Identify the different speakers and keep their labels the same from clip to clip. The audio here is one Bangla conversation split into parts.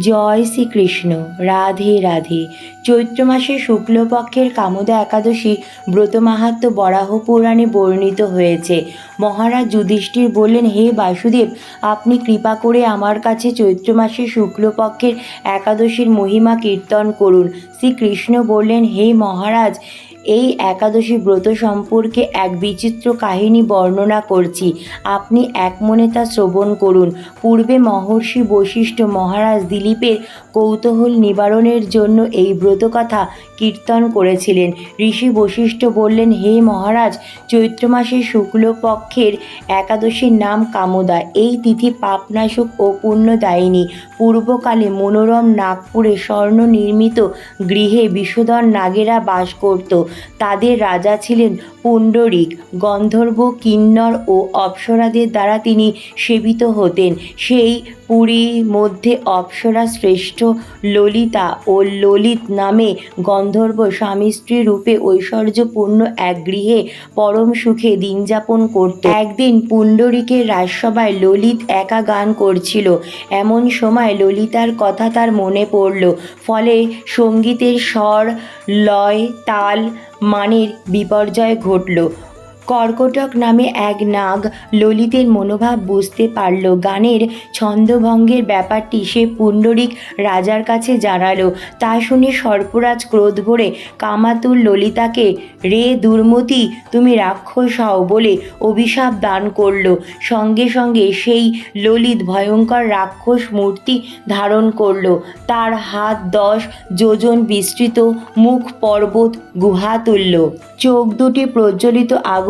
Speaker 1: জয় শ্রীকৃষ্ণ, রাধে রাধে। চৈত্র মাসের শুক্লপক্ষের কামদা একাদশী ব্রত মাহাত্ম বরাহ পুরাণে বর্ণিত হয়েছে। মহারাজ যুধিষ্ঠির বললেন, হে বাসুদেব, আপনি কৃপা করে আমার কাছে চৈত্র মাসের শুক্লপক্ষের একাদশীর মহিমা কীর্তন করুন। শ্রীকৃষ্ণ বললেন, হে মহারাজ এই একাদশী ব্রত সম্পর্কে এক বিচিত্র কাহিনী বর্ণনা করছি। আপনি এক মনে তা শ্রবণ করুন। পূর্বে মহর্ষি বশিষ্ঠ মহারাজ দিলীপের কৌতূহল নিবারণের জন্য এই ব্রতকথা কীর্তন করেছিলেন। ঋষি বশিষ্ঠ বললেন, হে মহারাজ, চৈত্র মাসের শুক্লপক্ষের একাদশীর নাম কামদা। এই তিথি পাপনাশক ও পুণ্যদায়িনী। পূর্বকালে মনোরম নাগপুরে স্বর্ণ নির্মিত গৃহে বিষধর নাগেরা বাস করত। তাদের রাজা ছিলেন পুণ্ডরিক। গন্ধর্ব, কিন্নর ও অপ্সরাদের দ্বারা তিনি সেবিত হতেন। সেই পুরীর মধ্যে অপ্সরা শ্রেষ্ঠ ললিতা ও ললিত নামে গন্ধর্ব স্বামী স্ত্রী রূপে ঐশ্বর্যপূর্ণ এক গৃহে পরম সুখে দিন যাপন করত। একদিন পুণ্ডরিকের রাজসভায় ললিত একা গান করছিল। এমন সময় ললিতার কথা তার মনে পড়ল। ফলে সঙ্গীতের স্বর, লয়, তাল মানের বিপর্যয় ঘটল। কর্কটক নামে এক নাগ ললিতের মনোভাব বুঝতে পারল। গানের ছন্দভঙ্গের ব্যাপারটি সে পুণ্ডরিক রাজার কাছে জানালো। তা শুনে সর্পরাজ ক্রোধ ভরে কামাতুল ললিতাকে, রে দুর্মতি, তুমি রাক্ষস হও বলে অভিশাপ দান করল। সঙ্গে সঙ্গে সেই ললিত ভয়ঙ্কর রাক্ষস মূর্তি ধারণ করল। তার হাত দশ যোজন বিস্তৃত মুখ পর্বত গুহা তুল্য চোখ দুটি প্রজ্বলিত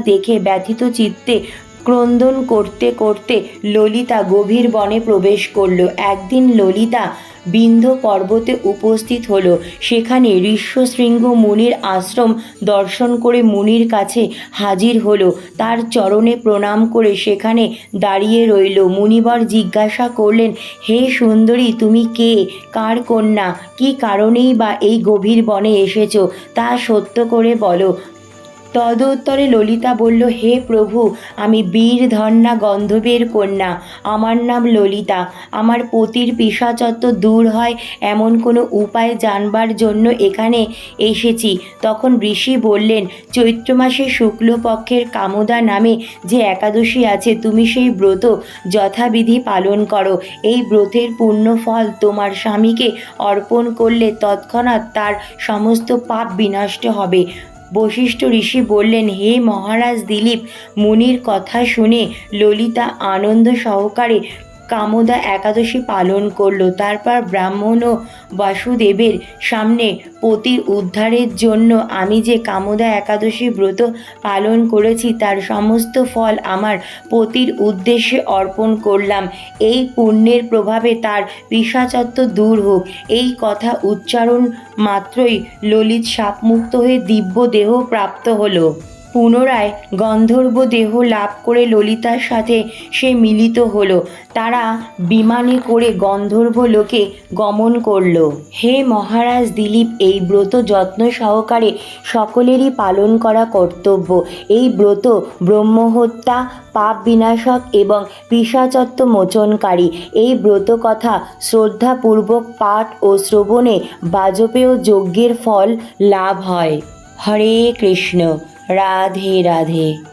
Speaker 1: দেখে ব্যথিত চিত্তে ক্রন্দন করতে করতে ললিতা গভীর বনে প্রবেশ করল। একদিন ললিতা বিন্ধ পর্বতে উপস্থিত হলো। সেখানে ঋষ্যশৃঙ্গ মুনির আশ্রম দর্শন করে মুনির কাছে হাজির হলো। তার চরণে প্রণাম করে সেখানে দাঁড়িয়ে রইল। মুনিবর জিজ্ঞাসা করলেন, হে সুন্দরী, তুমি কে? কার কন্যা? কি কারণেই বা এই গভীর বনে এসেছ? তা সত্য করে বলো। তদুত্তরে ললিতা বলল, হে প্রভু, আমি বীর ধন্যা গন্ধবের কন্যা। আমার নাম ললিতা। আমার পতির পিসাচত্ব দূর হয় এমন কোনো উপায় জানবার জন্য এখানে এসেছি। তখন ঋষি বললেন চৈত্র মাসে শুক্লপক্ষের কামদা নামে যে একাদশী আছে, তুমি সেই ব্রত যথাবিধি পালন করো। এই ব্রতের পূর্ণ ফল তোমার স্বামীকে অর্পণ করলে তৎক্ষণাৎ তার সমস্ত পাপ বিনষ্ট হবে। বশিষ্ঠ ঋষি বললেন হে মহারাজ দিলীপ মুনির কথা শুনে ললিতা আনন্দ সহকারে কামদা একাদশী পালন করল। তারপর ব্রাহ্মণ ও বাসুদেবের সামনে পতির উদ্ধারের জন্য আমি যে কামদা একাদশী ব্রত পালন করেছি, তার সমস্ত ফল আমার পতির উদ্দেশ্যে অর্পণ করলাম। এই পুণ্যের প্রভাবে তার পিসাচত্ব দূর হোক। এই কথা উচ্চারণ মাত্রই ললিত সাপমুক্ত হয়ে দিব্য দেহ প্রাপ্ত হলো। পুনরায় গন্ধর্ব দেহ লাভ করে ললিতার সাথে সে মিলিত হলো। তারা বিমানে করে গন্ধর্ব লোকে গমন করল। হে মহারাজ দিলীপ, এই ব্রত যত্ন সহকারে সকলেরই পালন করা কর্তব্য। এই ব্রত ব্রহ্মহত্যা, পাপ বিনাশক এবং পিসাচত্ব মোচনকারী। এই ব্রত কথা শ্রদ্ধাপূর্বক পাঠ ও শ্রবণে বাজপেয় যজ্ঞের ফল লাভ হয়। হরে কৃষ্ণ। রাধে রাধে।